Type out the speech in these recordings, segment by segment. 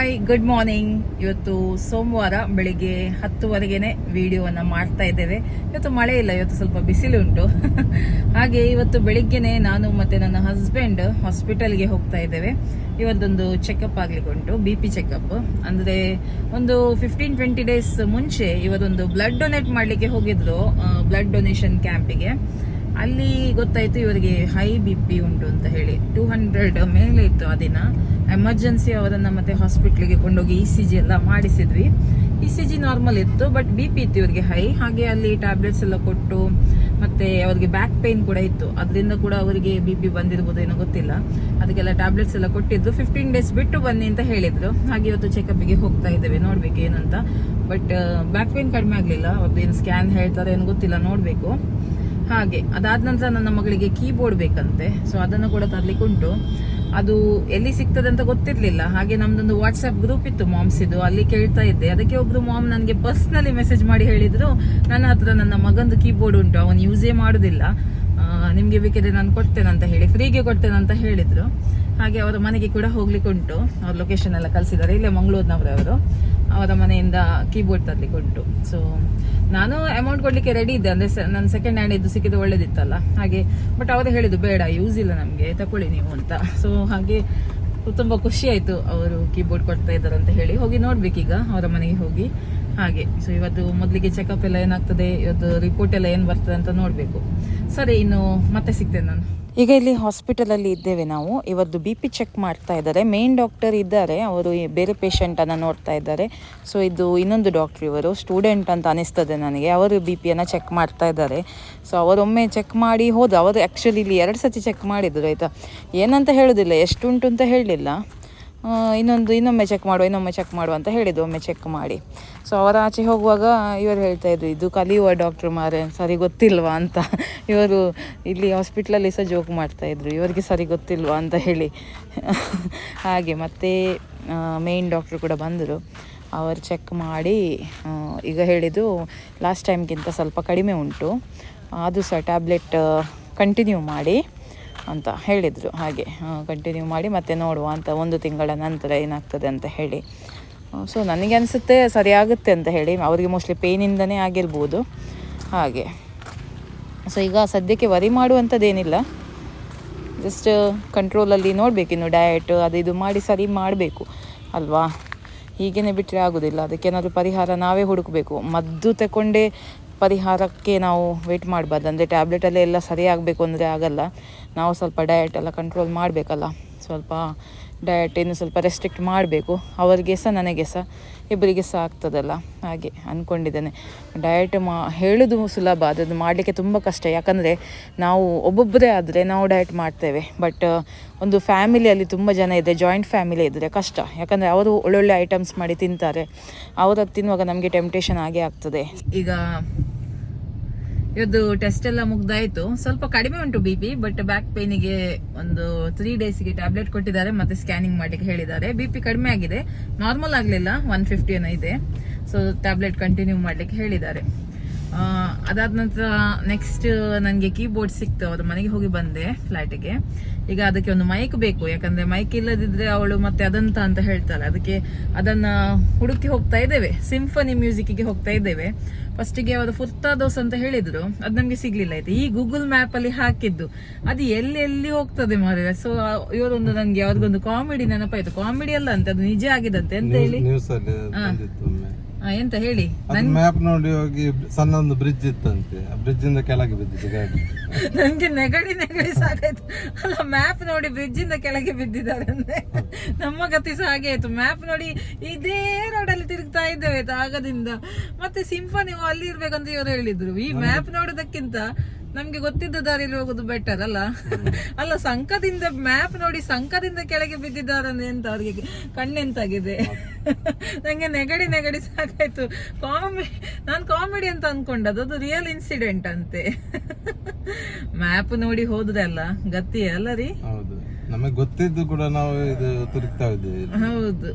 Hi good morning ಇವತ್ತು ಸೋಮವಾರ ಬೆಳಿಗ್ಗೆ ಹತ್ತುವರೆಗೆನೆ ವಿಡಿಯೋವನ್ನು ಮಾಡ್ತಾ ಇದ್ದೇವೆ. ಇವತ್ತು ಮಳೆ ಇಲ್ಲ, ಇವತ್ತು ಸ್ವಲ್ಪ ಬಿಸಿಲುಂಟು ಹಾಗೆ ಇವತ್ತು ಬೆಳಿಗ್ಗೆನೆ ನಾನು ಮತ್ತೆ ನನ್ನ ಹಸ್ಬೆಂಡ್ ಹಾಸ್ಪಿಟಲ್ಗೆ ಹೋಗ್ತಾ ಇದ್ದೇವೆ. ಇವತ್ತೊಂದು ಚೆಕಪ್ ಆಗ್ಲಿಕ್ಕೆ ಉಂಟು ಬಿ ಪಿ ಚೆಕಪ್ ಅಂದ್ರೆ ಒಂದು ಫಿಫ್ಟೀನ್ ಟ್ವೆಂಟಿ ಡೇಸ್ ಮುಂಚೆ ಇವತ್ತೊಂದು ಬ್ಲಡ್ ಡೊನೇಟ್ ಮಾಡ್ಲಿಕ್ಕೆ ಹೋಗಿದ್ರು ಬ್ಲಡ್ ಡೊನೇಷನ್ ಕ್ಯಾಂಪಿಗೆ ಅಲ್ಲಿ ಗೊತ್ತಾಯ್ತು ಇವರಿಗೆ ಹೈ ಬಿ ಪಿ ಉಂಟು ಅಂತ ಹೇಳಿ. ಟೂ ಹಂಡ್ರೆಡ್ ಮೇಲೆ ಇತ್ತು ಆ ದಿನ. ಎಮರ್ಜೆನ್ಸಿ ಅವರನ್ನ ಮತ್ತೆ ಹಾಸ್ಪಿಟ್ಲಿಗೆ ಕೊಂಡೋಗಿ ಇ ಸಿ ಜಿ ಎಲ್ಲ ಮಾಡಿಸಿದ್ವಿ. ಇ ಸಿ ಜಿ ನಾರ್ಮಲ್ ಇತ್ತು ಬಟ್ ಬಿ ಪಿ ಇತ್ತು ಇವರಿಗೆ ಹೈ ಹಾಗೆ ಅಲ್ಲಿ ಟ್ಯಾಬ್ಲೆಟ್ಸ್ ಎಲ್ಲ ಕೊಟ್ಟು, ಮತ್ತೆ ಅವರಿಗೆ ಬ್ಯಾಕ್ ಪೇನ್ ಕೂಡ ಇತ್ತು. ಅದರಿಂದ ಕೂಡ ಅವರಿಗೆ ಬಿ ಪಿ ಬಂದಿರ್ಬೋದು ಏನೋ ಗೊತ್ತಿಲ್ಲ. ಅದಕ್ಕೆಲ್ಲ ಟ್ಯಾಬ್ಲೆಟ್ಸ್ ಎಲ್ಲ ಕೊಟ್ಟಿದ್ರು ಫಿಫ್ಟೀನ್ ಡೇಸ್ ಬಿಟ್ಟು ಬನ್ನಿ ಅಂತ ಹೇಳಿದ್ರು. ಹಾಗೆ ಇವತ್ತು ಚೆಕಪ್ಗೆ ಹೋಗ್ತಾ ಇದ್ದೇವೆ, ನೋಡ್ಬೇಕು ಏನಂತ. ಬಟ್ ಬ್ಯಾಕ್ ಪೇನ್ ಕಡಿಮೆ ಆಗಲಿಲ್ಲ. ಅವ್ರದ್ದು ಏನು ಸ್ಕ್ಯಾನ್ ಹೇಳ್ತಾರೆ ಏನು ಗೊತ್ತಿಲ್ಲ, ನೋಡಬೇಕು. ಹಾಗೆ. ಅದಾದ ನಂತರ ನನ್ನ ಮಗಳಿಗೆ ಕೀಬೋರ್ಡ್ ಬೇಕಂತೆ. ಸೊ ಅದನ್ನು ಕೂಡ ತರ್ಲಿಕ್ಕೆ ಉಂಟು ಅದು ಎಲ್ಲಿ ಸಿಗ್ತದೆ ಅಂತ ಗೊತ್ತಿರಲಿಲ್ಲ. ಹಾಗೆ ನಮ್ದೊಂದು ವಾಟ್ಸ್ಆಪ್ ಗ್ರೂಪ್ ಇತ್ತು ಮಾಮ್ಸ್ ಇದು ಅಲ್ಲಿ ಕೇಳ್ತಾ ಇದ್ದೆ. ಅದಕ್ಕೆ ಒಬ್ರು ಮಾಮ್ ನನಗೆ ಪರ್ಸ್ನಲಿ ಮೆಸೇಜ್ ಮಾಡಿ ಹೇಳಿದ್ರು, ನನ್ನ ಹತ್ರ ನನ್ನ ಮಗಂದು ಕೀಬೋರ್ಡ್ ಉಂಟು. ಅವನು ಯೂಸೇ ಮಾಡುದಿಲ್ಲ. ನಿಮಗೆ ಬೇಕಿದ್ರೆ ನಾನು ಕೊಡ್ತೇನೆ ಅಂತ ಹೇಳಿ. ಫ್ರೀಗೆ ಕೊಡ್ತೇನೆ ಅಂತ ಹೇಳಿದ್ರು. ಹಾಗೆ ಅವರ ಮನೆಗೆ ಕೂಡ ಹೋಗ್ಲಿಕ್ಕೆ ಉಂಟು ಅವ್ರ ಲೊಕೇಶನ್ ಎಲ್ಲ ಕಳಿಸಿದ್ದಾರೆ. ಇಲ್ಲೇ ಮಂಗಳೂರಿನವರವರು. ಅವರ ಮನೆಯಿಂದ ಕೀಬೋರ್ಡ್ ತರ್ಲಿಕ್ಕೆ ಉಂಟು ಸೊ ನಾನು ಅಮೌಂಟ್ ಕೊಡ್ಲಿಕ್ಕೆ ರೆಡಿ ಇದ್ದೆ. ಅಂದ್ರೆ ನನ್ನ ಸೆಕೆಂಡ್ ಹ್ಯಾಂಡ್ ಇದು ಸಿಕ್ಕಿದ್ದು ಒಳ್ಳೇದಿತ್ತಲ್ಲ. ಹಾಗೆ ಬಟ್ ಅವರು ಹೇಳಿದ್ದು, ಬೇಡ ಯೂಸ್ ಇಲ್ಲ ನಮಗೆ. ತಕೊಳ್ಳಿ ನೀವು ಅಂತ. ಸೊ ಹಾಗೆ ತುಂಬ ಖುಷಿ ಆಯ್ತು ಅವರು ಕೀಬೋರ್ಡ್ ಕೊಡ್ತಾ ಇದ್ದಾರೆ ಅಂತ ಹೇಳಿ. ಹೋಗಿ ನೋಡ್ಬೇಕೀಗ ಅವರ ಮನೆಗೆ ಹೋಗಿ. ಹಾಗೆ. ಸೊ ಇವತ್ತು ಮೊದಲಿಗೆ ಚೆಕಪ್ ಎಲ್ಲ ಏನಾಗ್ತದೆ, ಇವತ್ತು ರಿಪೋರ್ಟ್ ಎಲ್ಲ ಏನು ಬರ್ತದೆ ಅಂತ ನೋಡಬೇಕು. ಸರಿ, ಇನ್ನು ಮತ್ತೆ ಸಿಗ್ತೇನೆ ನಾನು. ಈಗ ಇಲ್ಲಿ ಹಾಸ್ಪಿಟಲ್ ಅಲ್ಲಿ ಇದ್ದೇವೆ ನಾವು. ಇವತ್ತು ಬಿ ಪಿ ಚೆಕ್ ಮಾಡ್ತಾ ಇದ್ದಾರೆ. ಮೇನ್ ಡಾಕ್ಟರ್ ಇದ್ದಾರೆ. ಅವರು ಬೇರೆ ಪೇಷಂಟ್ ಅನ್ನ ನೋಡ್ತಾ ಇದ್ದಾರೆ. ಸೊ ಇದು ಇನ್ನೊಂದು ಡಾಕ್ಟರ್ ಇವರು. ಸ್ಟೂಡೆಂಟ್ ಅಂತ ಅನಿಸ್ತದೆ ನನಗೆ. ಅವರು ಬಿ ಪಿಯನ್ನು ಚೆಕ್ ಮಾಡ್ತಾ ಇದ್ದಾರೆ. ಸೊ ಅವರೊಮ್ಮೆ ಚೆಕ್ ಮಾಡಿ ಹೋದ ಅವರು ಆ್ಯಕ್ಚುಲಿ ಇಲ್ಲಿ ಎರಡು ಸತಿ ಚೆಕ್ ಮಾಡಿದ್ರು, ಆಯಿತಾ? ಏನಂತ ಹೇಳೋದಿಲ್ಲ. ಎಷ್ಟುಂಟು ಅಂತ ಹೇಳಲಿಲ್ಲ ಇನ್ನೊಂದು, ಇನ್ನೊಮ್ಮೆ ಚೆಕ್ ಮಾಡುವ, ಇನ್ನೊಮ್ಮೆ ಚೆಕ್ ಮಾಡುವ ಅಂತ ಹೇಳಿದ್ದು ಒಮ್ಮೆ ಚೆಕ್ ಮಾಡಿ. ಸೊ ಅವರ ಆಚೆ ಹೋಗುವಾಗ ಇವರು ಹೇಳ್ತಾ ಇದ್ರು, ಇದು ಕಲಿಯುವ ಡಾಕ್ಟ್ರು ಮಾರೆ, ಸರಿ ಗೊತ್ತಿಲ್ವಾ ಅಂತ. ಇವರು ಇಲ್ಲಿ ಹಾಸ್ಪಿಟ್ಲಲ್ಲಿ ಸಹ ಜೋಕ್ ಮಾಡ್ತಾ ಇದ್ರು, ಇವರಿಗೆ ಸರಿ ಗೊತ್ತಿಲ್ವಾ ಅಂತ ಹೇಳಿ. ಹಾಗೆ ಮತ್ತೆ ಮೇಯ್ನ್ ಡಾಕ್ಟ್ರು ಕೂಡ ಬಂದರು. ಅವರು ಚೆಕ್ ಮಾಡಿ ಈಗ ಹೇಳಿದ್ದು ಲಾಸ್ಟ್ ಟೈಮ್ಗಿಂತ ಸ್ವಲ್ಪ ಕಡಿಮೆ ಉಂಟು. ಅದು ಸಹ ಟ್ಯಾಬ್ಲೆಟ್ ಕಂಟಿನ್ಯೂ ಮಾಡಿ ಅಂತ ಹೇಳಿದರು. ಹಾಗೆ ಕಂಟಿನ್ಯೂ ಮಾಡಿ ಮತ್ತೆ ನೋಡುವ ಅಂತ ಒಂದು ತಿಂಗಳ ನಂತರ ಏನಾಗ್ತದೆ ಅಂತ ಹೇಳಿ. ಸೊ ನನಗೆ ಅನಿಸುತ್ತೆ ಸರಿಯಾಗುತ್ತೆ ಅಂತ ಹೇಳಿ. ಅವರಿಗೆ ಮೋಸ್ಟ್ಲಿ ಪೇನಿಂದನೇ ಆಗಿರ್ಬೋದು. ಹಾಗೆ. ಸೊ ಈಗ ಸದ್ಯಕ್ಕೆ ವರಿ ಮಾಡುವಂಥದ್ದೇನಿಲ್ಲ. ಜಸ್ಟ್ ಕಂಟ್ರೋಲಲ್ಲಿ ನೋಡಬೇಕು ಇನ್ನು ಡಯಟ್ ಅದು ಇದು ಮಾಡಿ ಸರಿ ಮಾಡಬೇಕು ಅಲ್ವಾ? ಹೀಗೇನೆ ಬಿಟ್ಟರೆ ಆಗೋದಿಲ್ಲ. ಅದಕ್ಕೇನಾದರೂ ಪರಿಹಾರ ನಾವೇ ಹುಡುಕಬೇಕು. ಮದ್ದು ತಗೊಂಡೇ ಪರಿಹಾರಕ್ಕೆ ನಾವು ವೆಯ್ಟ್ ಮಾಡಬಾರ್ದು. ಅಂದರೆ ಟ್ಯಾಬ್ಲೆಟಲ್ಲೇ ಎಲ್ಲ ಸರಿಯಾಗಬೇಕು ಅಂದರೆ ಆಗಲ್ಲ. ನಾವು ಸ್ವಲ್ಪ ಡಯಟ್ ಎಲ್ಲ ಕಂಟ್ರೋಲ್ ಮಾಡಬೇಕಲ್ಲ. ಸ್ವಲ್ಪ ಡಯಟ್ ಇನ್ನು ಸ್ವಲ್ಪ ರೆಸ್ಟ್ರಿಕ್ಟ್ ಮಾಡಬೇಕು. ಅವರಿಗೆ ಸಹ, ನನಗೆ ಸಹ, ಇಬ್ಬರಿಗೆ ಸಹ ಆಗ್ತದಲ್ಲ. ಹಾಗೆ ಅಂದ್ಕೊಂಡಿದ್ದೇನೆ ಡಯಟ್ ಮಾ, ಹೇಳೋದು ಸುಲಭ, ಅದನ್ನು ಮಾಡಲಿಕ್ಕೆ ತುಂಬ ಕಷ್ಟ. ಯಾಕಂದರೆ ನಾವು ಒಬ್ಬೊಬ್ಬರೇ ಆದರೆ ನಾವು ಡಯಟ್ ಮಾಡ್ತೇವೆ. ಬಟ್ ಒಂದು ಫ್ಯಾಮಿಲಿಯಲ್ಲಿ ತುಂಬ ಜನ ಇದೆ ಜಾಯಿಂಟ್ ಫ್ಯಾಮಿಲಿ ಇದ್ದರೆ ಕಷ್ಟ. ಯಾಕಂದರೆ ಅವರು ಒಳ್ಳೊಳ್ಳೆ ಐಟಮ್ಸ್ ಮಾಡಿ ತಿಂತಾರೆ. ಅವರು ತಿನ್ನುವಾಗ ನಮಗೆ ಟೆಂಪ್ಟೇಷನ್ ಆಗೇ ಆಗ್ತದೆ. ಈಗ ಇವತ್ತು ಟೆಸ್ಟ್ ಎಲ್ಲ ಮುಗ್ದಾಯ್ತು. ಸ್ವಲ್ಪ ಕಡಿಮೆ ಉಂಟು ಬಿ ಪಿ ಬಟ್ ಬ್ಯಾಕ್ ಪೇನಿಗೆ ಒಂದು ತ್ರೀ ಡೇಸ್ಗೆ ಟ್ಯಾಬ್ಲೆಟ್ ಕೊಟ್ಟಿದ್ದಾರೆ, ಮತ್ತೆ ಸ್ಕ್ಯಾನಿಂಗ್ ಮಾಡಲಿಕ್ಕೆ ಹೇಳಿದ್ದಾರೆ. ಬಿ ಪಿ ಕಡಿಮೆ ಆಗಿದೆ. ನಾರ್ಮಲ್ ಆಗಲಿಲ್ಲ ಒನ್ ಫಿಫ್ಟಿ ಏನೋ ಇದೆ. ಸೊ ಟ್ಯಾಬ್ಲೆಟ್ ಕಂಟಿನ್ಯೂ ಮಾಡಲಿಕ್ಕೆ ಹೇಳಿದ್ದಾರೆ. ಅದಾದ ನಂತರ ನೆಕ್ಸ್ಟ್ ನನಗೆ ಕೀಬೋರ್ಡ್ ಸಿಕ್ತು. ಅವ್ರ ಮನೆಗೆ ಹೋಗಿ ಬಂದೆ ಫ್ಲಾಟಿಗೆ ಈಗ ಅದಕ್ಕೆ ಒಂದು ಮೈಕ್ ಬೇಕು. ಯಾಕಂದ್ರೆ ಮೈಕ್ ಇಲ್ಲದಿದ್ರೆ ಅವಳು ಮತ್ತೆ ಅದಂತ ಅಂತ ಹೇಳ್ತಾಳೆ. ಅದಕ್ಕೆ ಅದನ್ನ ಹುಡುಕಿ ಹೋಗ್ತಾ ಇದ್ದೇವೆ. ಸಿಂಫನಿ ಮ್ಯೂಸಿಕ್ಗೆ ಹೋಗ್ತಾ ಇದ್ದೇವೆ. ಫಸ್ಟಿಗೆ ಅವರು ಫುರ್ತಾ ದೋಸ್ ಅಂತ ಹೇಳಿದ್ರು. ಅದು ನಮ್ಗೆ ಸಿಗ್ಲಿಲ್ಲ ಆಯ್ತು. ಈ ಗೂಗಲ್ ಮ್ಯಾಪ್ ಅಲ್ಲಿ ಹಾಕಿದ್ದು. ಅದು ಎಲ್ಲಿ ಎಲ್ಲಿ ಹೋಗ್ತದೆ ಮಾರಿದ್ರೆ ಸೊ ಇವರೊಂದು ನನ್ಗೆ ಅವ್ರಿಗೊಂದು ಕಾಮಿಡಿ ನೆನಪಾಯ್ತು. ಕಾಮಿಡಿ ಅಲ್ಲ ಅಂತ ಅದು ನಿಜ ಆಗಿದಂತೆ. ಅಂತ ಹೇಳಿ? ಎಂತ ಹೇಳಿ? ಮ್ಯಾಪ್ ನೋಡಿ ಹೋಗಿ ಸಣ್ಣ ಒಂದು ಬ್ರಿಡ್ಜ್ ಇತ್ತಂತೆ. ಆ ಬ್ರಿಡ್ಜ್ ಇಂದ ಕೆಳಗೆ ಬಿದ್ದಿದೆ ಗಾಡಿ. ನನ್ಗೆ ನೆಗಡಿ ನೆಗಡಿ ಸಾಕಾಯ್ತು. ಅಲ್ಲ ಮ್ಯಾಪ್ ನೋಡಿ ಬ್ರಿಡ್ಜ್ ಇಂದ ಕೆಳಗೆ ಬಿದ್ದಿದ್ದಾರೆ ನಮ್ಮ ಗತಿ ಸಹ ಹಾಗೆ ಆಯ್ತು. ಮ್ಯಾಪ್ ನೋಡಿ ಇದೇ ರೋಡ್ ಅಲ್ಲಿ ತಿರುಗ್ತಾ ಇದ್ದೇವೆ ಆಯ್ತಾ ಆಗದಿಂದ. ಮತ್ತೆ ಸಿಂಫನಿ ಅಲ್ಲಿ ಇರ್ಬೇಕಂತ ಇವರು ಹೇಳಿದ್ರು. ಈ ಮ್ಯಾಪ್ ನೋಡೋದಕ್ಕಿಂತ ನಮ್ಗೆ ಗೊತ್ತಿದ್ದ ದಾರಿಯಲ್ಲಿ ಹೋಗೋದು ಬೆಟರ್ ಅಲ್ಲ? ಅಲ್ಲ ಸಂಕದಿಂದ ಮ್ಯಾಪ್ ನೋಡಿ ಸಂಕದಿಂದ ಕೆಳಗೆ ಬಿದ್ದಿದ್ದಾರೆ ಎಂತ ಅವ್ರಿಗೆ ಕಣ್ಣೆಂತಾಗಿದೆ. ನಂಗೆ ನೆಗಡಿ ನೆಗಡಿ ಸಾಕಾಯ್ತು. ಕಾಮಿಡಿ ನಾನು ಕಾಮಿಡಿ ಅಂತ ಅನ್ಕೊಂಡದ್ದು ಅದು ರಿಯಲ್ ಇನ್ಸಿಡೆಂಟ್ ಅಂತೆ. ಮ್ಯಾಪ್ ನೋಡಿ ಹೋದ್ರಲ್ಲ ಗತಿ ಅಲ್ಲ ರೀ? ನಮಗೆ ಗೊತ್ತಿದ್ದು ಕೂಡ ನಾವು ಇದು ತಿರುಗ್ತಾ ಇದ್ದೇವೆ ಹೌದು.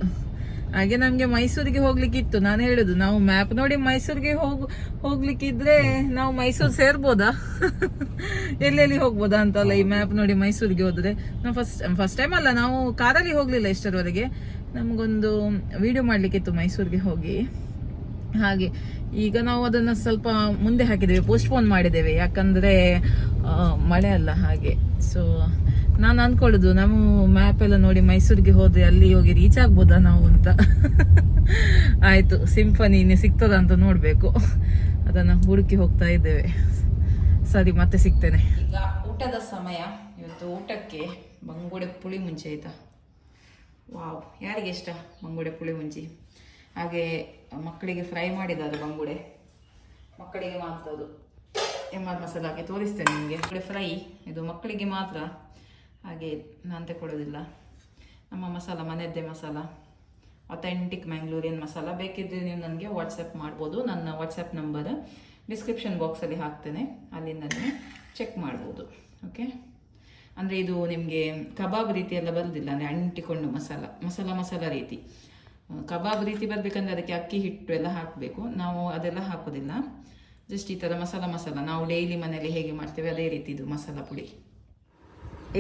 ಹಾಗೆ ನಮ್ಗೆ ಮೈಸೂರಿಗೆ ಹೋಗ್ಲಿಕ್ಕಿತ್ತು. ನಾನು ಹೇಳುದು, ನಾವು ಮ್ಯಾಪ್ ನೋಡಿ ಮೈಸೂರಿಗೆ ಹೋಗ್, ಹೋಗ್ಲಿಕ್ಕಿದ್ರೆ ನಾವು ಮೈಸೂರು ಸೇರ್ಬೋದಾ? ಎಲ್ಲೆಲ್ಲಿ ಹೋಗ್ಬೋದಾ ಅಂತಲ್ಲ ಈ ಮ್ಯಾಪ್ ನೋಡಿ ಮೈಸೂರಿಗೆ ಹೋದ್ರೆ. ನಾವು ಫಸ್ಟ್ ಫಸ್ಟ್ ಟೈಮ್ ಅಲ್ಲ, ನಾವು ಕಾರಲ್ಲಿ ಹೋಗ್ಲಿಲ್ಲ ಇಷ್ಟರವರೆಗೆ. ನಮಗೊಂದು ವಿಡಿಯೋ ಮಾಡಲಿಕ್ಕಿತ್ತು ಮೈಸೂರಿಗೆ ಹೋಗಿ. ಹಾಗೆ, ಈಗ ನಾವು ಅದನ್ನು ಸ್ವಲ್ಪ ಮುಂದೆ ಹಾಕಿದ್ದೇವೆ ಪೋಸ್ಟ್ಪೋನ್ ಮಾಡಿದ್ದೇವೆ. ಯಾಕಂದ್ರೆ ಮಳೆ ಅಲ್ಲ ಹಾಗೆ. ಸೊ ನಾನು ಅನ್ಕೊಳ್ಳೋದು, ನಾವು ಮ್ಯಾಪ್ ಎಲ್ಲ ನೋಡಿ ಮೈಸೂರಿಗೆ ಹೋದ್ರೆ ಅಲ್ಲಿ ಹೋಗಿ ರೀಚ್ ಆಗ್ಬೋದಾ ನಾವು ಅಂತ? ಆಯ್ತು ಸಿಂಫನಿ ಇನ್ನೇ ಸಿಗ್ತದ ಅಂತ ನೋಡಬೇಕು. ಅದನ್ನ ಹುಡುಕಿ ಹೋಗ್ತಾ ಇದ್ದೇವೆ. ಸರಿ, ಮತ್ತೆ ಸಿಗ್ತೇನೆ. ಈಗ ಊಟದ ಸಮಯ. ಇವತ್ತು ಊಟಕ್ಕೆ ಬಂಗುಡೆ ಪುಳಿ ಮುಂಚೆ ಆಯ್ತಾ? ವಾವ್, ಯಾರಿಗೆ ಇಷ್ಟ ಬಂಗುಡೆ ಪುಳಿ ಮುಂಚಿ? ಹಾಗೆ ಮಕ್ಕಳಿಗೆ ಫ್ರೈ ಮಾಡಿದ್ದಾರೆ ಬಂಗುಡೆ? ಮಕ್ಕಳಿಗೆ ಮಾತ್ರ ಅದು. ಎಂ ಹಾಕಿ ತೋರಿಸ್ತೇನೆ ನಿಮಗೆ. ಫ್ರೈ ಇದು ಮಕ್ಕಳಿಗೆ ಮಾತ್ರ? ಹಾಗೆ ನಾನು ತಗೊಳ್ಳೋದಿಲ್ಲ ನಮ್ಮ ಮಸಾಲ, ಮನೆಯದ್ದೇ ಮಸಾಲ. ಅಥೆಂಟಿಕ್ ಮ್ಯಾಂಗ್ಳೂರಿಯನ್ ಮಸಾಲ ಬೇಕಿದ್ದರೆ ನೀವು ನನಗೆ ವಾಟ್ಸಪ್ ಮಾಡ್ಬೋದು. ನನ್ನ ವಾಟ್ಸಪ್ ನಂಬರ್ ಡಿಸ್ಕ್ರಿಪ್ಷನ್ ಬಾಕ್ಸಲ್ಲಿ ಹಾಕ್ತೇನೆ. ಅಲ್ಲಿಂದನೇ ಚೆಕ್ ಮಾಡ್ಬೋದು. ಓಕೆ ಅಂದರೆ ಇದು ನಿಮಗೆ ಕಬಾಬ್ ರೀತಿ ಎಲ್ಲ ಬರೋದಿಲ್ಲ, ಅಂದರೆ ಅಂಟಿಕೊಂಡು ಮಸಾಲ ಮಸಾಲ ಮಸಾಲ ರೀತಿ. ಕಬಾಬ್ ರೀತಿ ಬರಬೇಕಂದ್ರೆ ಅದಕ್ಕೆ ಅಕ್ಕಿ, ಹಿಟ್ಟು ಎಲ್ಲ ಹಾಕಬೇಕು. ನಾವು ಅದೆಲ್ಲ ಹಾಕೋದಿಲ್ಲ. ಜಸ್ಟ್ ಈ ಥರ ಮಸಾಲ ಮಸಾಲ. ನಾವು ಡೈಲಿ ಮನೆಯಲ್ಲಿ ಹೇಗೆ ಮಾಡ್ತೇವೆ ಅದೇ ರೀತಿ ಇದು ಮಸಾಲ ಪುಡಿ.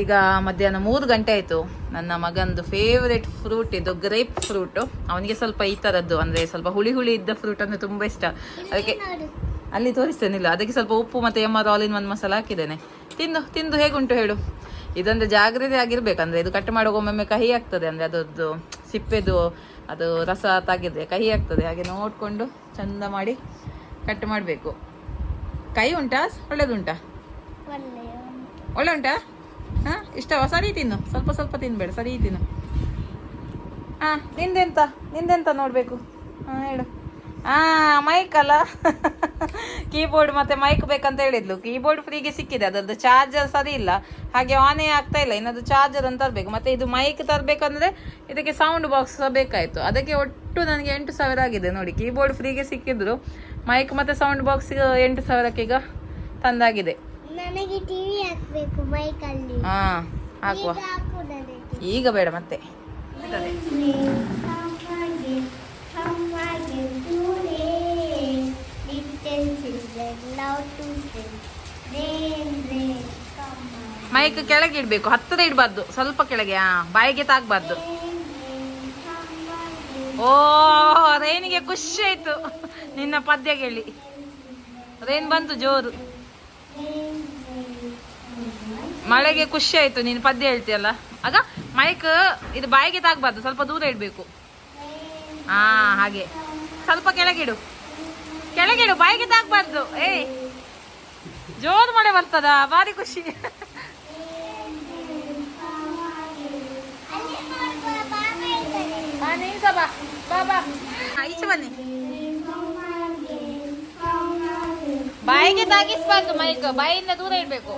ಈಗ ಮಧ್ಯಾಹ್ನ ಮೂರು ಗಂಟೆ ಆಯಿತು. ನನ್ನ ಮಗಂದು ಫೇವ್ರೆಟ್ ಫ್ರೂಟ್ ಇದು ಗ್ರೇಪ್ ಫ್ರೂಟು ಅವನಿಗೆ ಸ್ವಲ್ಪ ಈ ಥರದ್ದು ಅಂದರೆ ಸ್ವಲ್ಪ ಹುಳಿ ಹುಳಿ ಇದ್ದ ಫ್ರೂಟ್ ಅಂದರೆ ತುಂಬ ಇಷ್ಟ. ಅದಕ್ಕೆ ಅಲ್ಲಿ ತೋರಿಸ್ತೇನಿಲ್ಲ. ಅದಕ್ಕೆ ಸ್ವಲ್ಪ ಉಪ್ಪು ಮತ್ತು ಎಮ್ಮ ಇನ್ ಒಂದು ಮಸಾಲ ಹಾಕಿದ್ದೇನೆ. ತಿಂದು ತಿಂದು ಹೇಗುಂಟು ಹೇಳು. ಇದಂದ್ರೆ ಜಾಗ್ರತೆ ಆಗಿರ್ಬೇಕಂದ್ರೆ ಇದು ಕಟ್ ಮಾಡುವಾಗ ಒಮ್ಮೊಮ್ಮೆ ಕಹಿ ಆಗ್ತದೆ. ಅಂದರೆ ಅದರದ್ದು ಸಿಪ್ಪೆದು ಅದು ರಸ ತಾಗಿದ್ರೆ ಕಹಿ ಆಗ್ತದೆ. ಹಾಗೆ ನೋಡಿಕೊಂಡು ಚಂದ ಮಾಡಿ ಕಟ್ ಮಾಡಬೇಕು. ಕೈ ಉಂಟಾ? ಒಳ್ಳೇದುಂಟಾ? ಒಳ್ಳೆ ಉಂಟಾ? ಹಾ ಇಷ್ಟವ ಸರಿ ತಿನ್ನು. ಸ್ವಲ್ಪ ಸ್ವಲ್ಪ ತಿನ್ಬೇಡ, ಸರಿ ತಿನ್ನು. ಹಾ ನಿಂದೆಂತ? ನಿಂದೆಂತ ನೋಡಬೇಕು? ಹಾ ಹೇಳು. ಹಾ ಮೈಕ್ ಅಲ್ಲ ಕೀಬೋರ್ಡ್ ಮತ್ತೆ ಮೈಕ್ ಬೇಕಂತ ಹೇಳಿದ್ಲು. ಕೀಬೋರ್ಡ್ ಫ್ರೀಗೆ ಸಿಕ್ಕಿದೆ. ಅದರದ್ದು ಚಾರ್ಜರ್ ಸರಿ ಇಲ್ಲ. ಹಾಗೆ ಆನೇ ಆಗ್ತಾ ಇಲ್ಲ. ಇನ್ನದು ಚಾರ್ಜರ್ ಅಂತ ತರಬೇಕು. ಮತ್ತೆ ಇದು ಮೈಕ್ ತರಬೇಕಂದ್ರೆ ಇದಕ್ಕೆ ಸೌಂಡ್ ಬಾಕ್ಸ್ ಬೇಕಾಯಿತು. ಅದಕ್ಕೆ ಒಟ್ಟು ನನಗೆ ಎಂಟು ಸಾವಿರ ಆಗಿದೆ ನೋಡಿ. ಕೀಬೋರ್ಡ್ ಫ್ರೀಗೆ ಸಿಕ್ಕಿದ್ರು. ಮೈಕ್ ಮತ್ತೆ ಸೌಂಡ್ ಬಾಕ್ಸ್ ಎಂಟು ಸಾವಿರಕ್ಕೀಗ ತಂದಾಗಿದೆ. ನನಗೆ ಟಿವಿ ಹಾಕ್ಬೇಕು ಹಾ ಹಾಕುವ. ಈಗ ಬೇಡ ಮತ್ತೆ. ಮೈಕ್ ಕೆಳಗೆ ಇಡ್ಬೇಕು ಹತ್ತಿರ ಇಡಬಾರ್ದು ಸ್ವಲ್ಪ ಕೆಳಗೆ ಹಾ ಬಾಯಿಗೆ ತಾಗಬಾರ್ದು. ಓ ರೈನಿಗೆ ಖುಷಿ ಆಯ್ತು. ನಿನ್ನ ಪದ್ಯ ಕೇಳಿ. ರೈನ್ ಬಂತು ಜೋರು. ಮಳೆಗೆ ಖುಷಿ ಆಯ್ತು, ನೀನು ಪದ್ಯ ಹೇಳ್ತೀಯಲ್ಲ? ಆಗ ಮೈಕ್ ಇದು ಬಾಯಿಗೆ ತಾಗಬಾರ್ದು, ಸ್ವಲ್ಪ ದೂರ ಇಡಬೇಕು. ಹಾ ಹಾಗೆ. ಸ್ವಲ್ಪ ಕೆಳಗಿಡು. ಕೆಳಗಿಡು, ಬಾಯಿಗೆ ತಾಗಬಾರ್ದು. ಏಯ್, ಜೋರು ಮಳೆ ಬರ್ತದ? ಭಾರಿ ಖುಷಿ. ಬನ್ನಿ. ಬಾಯಿಗೆ ತಾಗಿಸ್ಬಾರ್ದು ಮೈಕ್ ಬಾಯಿಂದ ದೂರ ಇಡ್ಬೇಕು.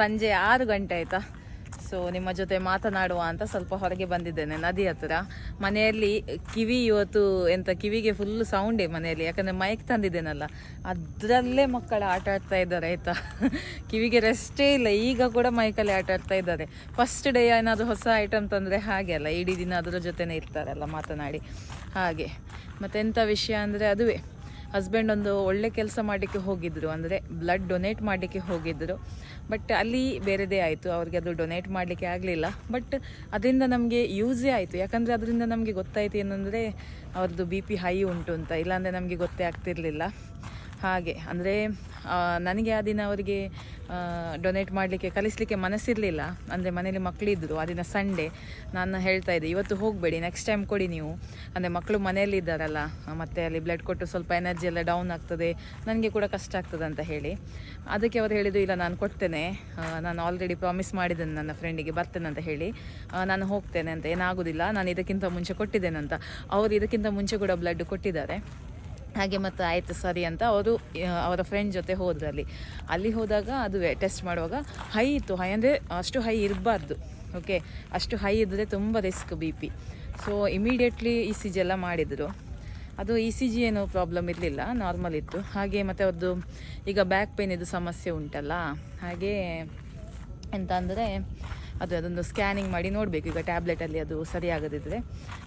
ಸಂಜೆ ಆರು ಗಂಟೆ ಆಯ್ತಾ? ಸೊ ನಿಮ್ಮ ಜೊತೆ ಮಾತನಾಡುವ ಅಂತ ಸ್ವಲ್ಪ ಹೊರಗೆ ಬಂದಿದ್ದೇನೆ ನದಿ ಹತ್ತಿರ ಮನೆಯಲ್ಲಿ ಕಿವಿ ಇವತ್ತು ಎಂತ ಕಿವಿಗೆ ಫುಲ್ ಸೌಂಡೇ ಮನೆಯಲ್ಲಿ. ಯಾಕಂದ್ರೆ ಮೈಕ್ ತಂದಿದ್ದೇನಲ್ಲ. ಅದರಲ್ಲೇ ಮಕ್ಕಳು ಆಟ ಆಡ್ತಾ ಇದ್ದಾರೆ, ಆಯ್ತಾ? ಕಿವಿಗೆ ರೆಸ್ಟೇ ಇಲ್ಲ. ಈಗ ಕೂಡ ಮೈಕಲ್ಲಿ ಆಟ ಆಡ್ತಾ ಇದ್ದಾರೆ. ಫಸ್ಟ್ ಡೇ ಏನಾದರೂ ಹೊಸ ಐಟಮ್ ತಂದರೆ ಹಾಗೆ ಅಲ್ಲ. ಇಡೀ ದಿನ ಅದರ ಜೊತೆನೇ ಇರ್ತಾರಲ್ಲ ಮಾತನಾಡಿ. ಹಾಗೆ. ಮತ್ತೆಂಥ ವಿಷಯ ಅಂದರೆ ಅದುವೇ. ಹಸ್ಬೆಂಡ್ ಒಂದು ಒಳ್ಳೆ ಕೆಲಸ ಮಾಡಲಿಕ್ಕೆ ಹೋಗಿದ್ದರು ಅಂದರೆ ಬ್ಲಡ್ ಡೊನೇಟ್ ಮಾಡಲಿಕ್ಕೆ ಹೋಗಿದ್ದರು ಬಟ್ ಅಲ್ಲಿ ಬೇರೆದೇ ಆಯಿತು, ಅವ್ರಿಗೆ ಅದು ಡೊನೇಟ್ ಮಾಡಲಿಕ್ಕೆ ಆಗಲಿಲ್ಲ. ಬಟ್ ಅದರಿಂದ ನಮಗೆ ಯೂಸೇ ಆಯಿತು. ಯಾಕಂದರೆ ಅದರಿಂದ ನಮಗೆ ಗೊತ್ತಾಯಿತು ಏನಂದರೆ, ಅವ್ರದ್ದು ಬಿ ಪಿ ಹೈ ಉಂಟು ಅಂತ. ಇಲ್ಲಾಂದರೆ ನಮಗೆ ಗೊತ್ತೇ ಆಗ್ತಿರ್ಲಿಲ್ಲ. ಹಾಗೆ. ಅಂದರೆ ನನಗೆ ಆ ದಿನ ಅವರಿಗೆ ಡೊನೇಟ್ ಮಾಡಲಿಕ್ಕೆ, ಕಲಿಸಲಿಕ್ಕೆ ಮನಸ್ಸಿರಲಿಲ್ಲ. ಅಂದರೆ ಮನೇಲಿ ಮಕ್ಕಳಿದ್ದರು ಆ ದಿನ ಸಂಡೇ ನಾನು ಹೇಳ್ತಾ ಇದ್ದೆ, ಇವತ್ತು ಹೋಗಬೇಡಿ ನೆಕ್ಸ್ಟ್ ಟೈಮ್ ಕೊಡಿ ನೀವು. ಅಂದರೆ ಮಕ್ಕಳು ಮನೆಯಲ್ಲಿ ಇದ್ದಾರಲ್ಲ, ಮತ್ತು ಅಲ್ಲಿ ಬ್ಲಡ್ ಕೊಟ್ಟು ಸ್ವಲ್ಪ ಎನರ್ಜಿ ಎಲ್ಲ ಡೌನ್ ಆಗ್ತದೆ, ನನಗೆ ಕೂಡ ಕಷ್ಟ ಆಗ್ತದೆ ಅಂತ ಹೇಳಿ. ಅದಕ್ಕೆ ಅವರು ಹೇಳಿದ್ದು, ಇಲ್ಲ, ನಾನು ಕೊಡ್ತೇನೆ. ನಾನು ಆಲ್ರೆಡಿ ಪ್ರಾಮಿಸ್ ಮಾಡಿದ್ದೇನೆ, ನನ್ನ ಫ್ರೆಂಡಿಗೆ ಬರ್ತೇನೆ ಅಂತ ಹೇಳಿ. ನಾನು ಹೋಗ್ತೇನೆ ಅಂತ, ಏನಾಗೋದಿಲ್ಲ, ನಾನು ಇದಕ್ಕಿಂತ ಮುಂಚೆ ಕೊಟ್ಟಿದ್ದೇನೆ ಅಂತ. ಅವರು ಇದಕ್ಕಿಂತ ಮುಂಚೆ ಕೂಡ ಬ್ಲಡ್ ಕೊಟ್ಟಿದ್ದಾರೆ. ಹಾಗೆ ಮತ್ತು ಆಯಿತು ಸರಿ ಅಂತ ಅವರು ಅವರ ಫ್ರೆಂಡ್ ಜೊತೆ ಹೋದ್ರಲ್ಲಿ. ಅಲ್ಲಿ ಹೋದಾಗ ಅದು ಟೆಸ್ಟ್ ಮಾಡುವಾಗ ಹೈ ಇತ್ತು. ಹೈ ಅಂದರೆ ಅಷ್ಟು ಹೈ ಇರಬಾರ್ದು. ಓಕೆ ಅಷ್ಟು ಹೈ ಇದ್ದರೆ ತುಂಬ risk B P so immediately E C G ಎಲ್ಲ ಮಾಡಿದರು. ಅದು ಇ ಸಿ ಜಿ ಏನೂ ಪ್ರಾಬ್ಲಮ್ ಇರಲಿಲ್ಲ. ನಾರ್ಮಲ್ ಇತ್ತು. ಹಾಗೆ ಮತ್ತು ಅವ್ರದ್ದು ಈಗ ಬ್ಯಾಕ್ ಪೇನ್ ಇದು ಸಮಸ್ಯೆ ಉಂಟಲ್ಲ? ಹಾಗೆ ಎಂತ ಅಂದರೆ ಅದು ಅದೊಂದು ಸ್ಕ್ಯಾನಿಂಗ್ ಮಾಡಿ ನೋಡಬೇಕು. ಈಗ ಟ್ಯಾಬ್ಲೆಟಲ್ಲಿ ಅದು ಸರಿಯಾಗದಿದ್ದರೆ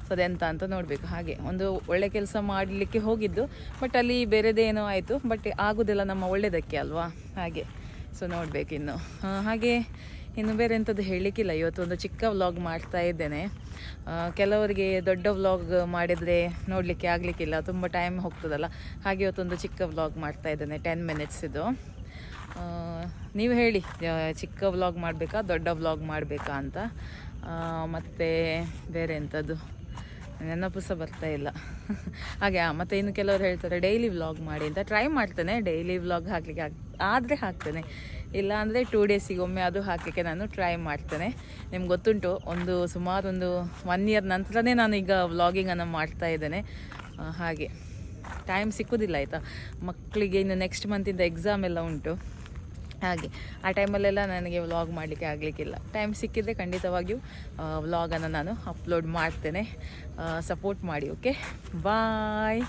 ಸೊ ಅದೆಂತ ಅಂತ ನೋಡಬೇಕು. ಹಾಗೆ ಒಂದು ಒಳ್ಳೆ ಕೆಲಸ ಮಾಡಲಿಕ್ಕೆ ಹೋಗಿದ್ದು ಬಟ್ ಅಲ್ಲಿ ಬೇರೆದೇನೋ ಆಯಿತು ಬಟ್ ಆಗೋದಿಲ್ಲ ನಮ್ಮ ಒಳ್ಳೆಯದಕ್ಕೆ ಅಲ್ವಾ? ಹಾಗೆ. ಸೊ ನೋಡಬೇಕು ಇನ್ನು. ಹಾಗೆ ಇನ್ನು ಬೇರೆ ಎಂಥದ್ದು ಹೇಳಲಿಕ್ಕಿಲ್ಲ. ಇವತ್ತು ಒಂದು ಚಿಕ್ಕ ವ್ಲಾಗ್ ಮಾಡ್ತಾ ಇದ್ದೇನೆ. ಕೆಲವರಿಗೆ ದೊಡ್ಡ ವ್ಲಾಗ್ ಮಾಡಿದರೆ ನೋಡಲಿಕ್ಕೆ ಆಗಲಿಕ್ಕಿಲ್ಲ. ತುಂಬ ಟೈಮ್ ಹೋಗ್ತದಲ್ಲ. ಹಾಗೆ ಇವತ್ತೊಂದು ಚಿಕ್ಕ ವ್ಲಾಗ್ ಮಾಡ್ತಾ ಇದ್ದೇನೆ ಟೆನ್ ಮಿನಿಟ್ಸ್ ಇದು. ಆ, ನೀವು ಹೇಳಿ. ಚಿಕ್ಕ ವ್ಲಾಗ್ ಮಾಡಬೇಕಾ, ದೊಡ್ಡ ವ್ಲಾಗ್ ಮಾಡಬೇಕಾ ಅಂತ. ಮತ್ತು ಬೇರೆ ಎಂಥದ್ದು ನೆನಪು ಸಹ ಬರ್ತಾ ಇಲ್ಲ. ಹಾಗೆ ಮತ್ತು ಇನ್ನು ಕೆಲವರು ಹೇಳ್ತಾರೆ ಡೈಲಿ ವ್ಲಾಗ್ ಮಾಡಿ ಅಂತ. ಟ್ರೈ ಮಾಡ್ತೇನೆ ಡೈಲಿ ವ್ಲಾಗ್ ಹಾಕಲಿಕ್ಕೆ ಹಾಕ್, ಆದರೆ ಹಾಕ್ತೇನೆ. ಇಲ್ಲ ಅಂದರೆ ಟೂ ಡೇಸಿಗೊಮ್ಮೆ ಅದು ಹಾಕಲಿಕ್ಕೆ ನಾನು ಟ್ರೈ ಮಾಡ್ತೇನೆ. ನಿಮ್ಗೆ ಗೊತ್ತುಂಟು, ಒಂದು ಸುಮಾರು ಒಂದು ಒನ್ ಇಯರ್ ನಂತರನೇ ನಾನು ಈಗ ವ್ಲಾಗಿಂಗನ್ನು ಮಾಡ್ತಾ ಇದ್ದೇನೆ. ಹಾಗೆ. ಟೈಮ್ ಸಿಕ್ಕೋದಿಲ್ಲ, ಆಯಿತಾ? ಮಕ್ಕಳಿಗೆ ಇನ್ನು ನೆಕ್ಸ್ಟ್ ಮಂತಿಂದ ಎಕ್ಸಾಮ್ ಎಲ್ಲ ಉಂಟು. ಹಾಗೆ, ಆ ಟೈಮಲ್ಲೆಲ್ಲ ನನಗೆ ವ್ಲಾಗ್ ಮಾಡಲಿಕ್ಕೆ ಆಗಲಿಕ್ಕಿಲ್ಲ. ಟೈಮ್ ಸಿಕ್ಕಿದ್ರೆ ಖಂಡಿತವಾಗಿಯೂ ವ್ಲಾಗನ್ನು ನಾನು ಅಪ್ಲೋಡ್ ಮಾಡ್ತೇನೆ. ಸಪೋರ್ಟ್ ಮಾಡಿ ಓಕೆ ಬಾಯ್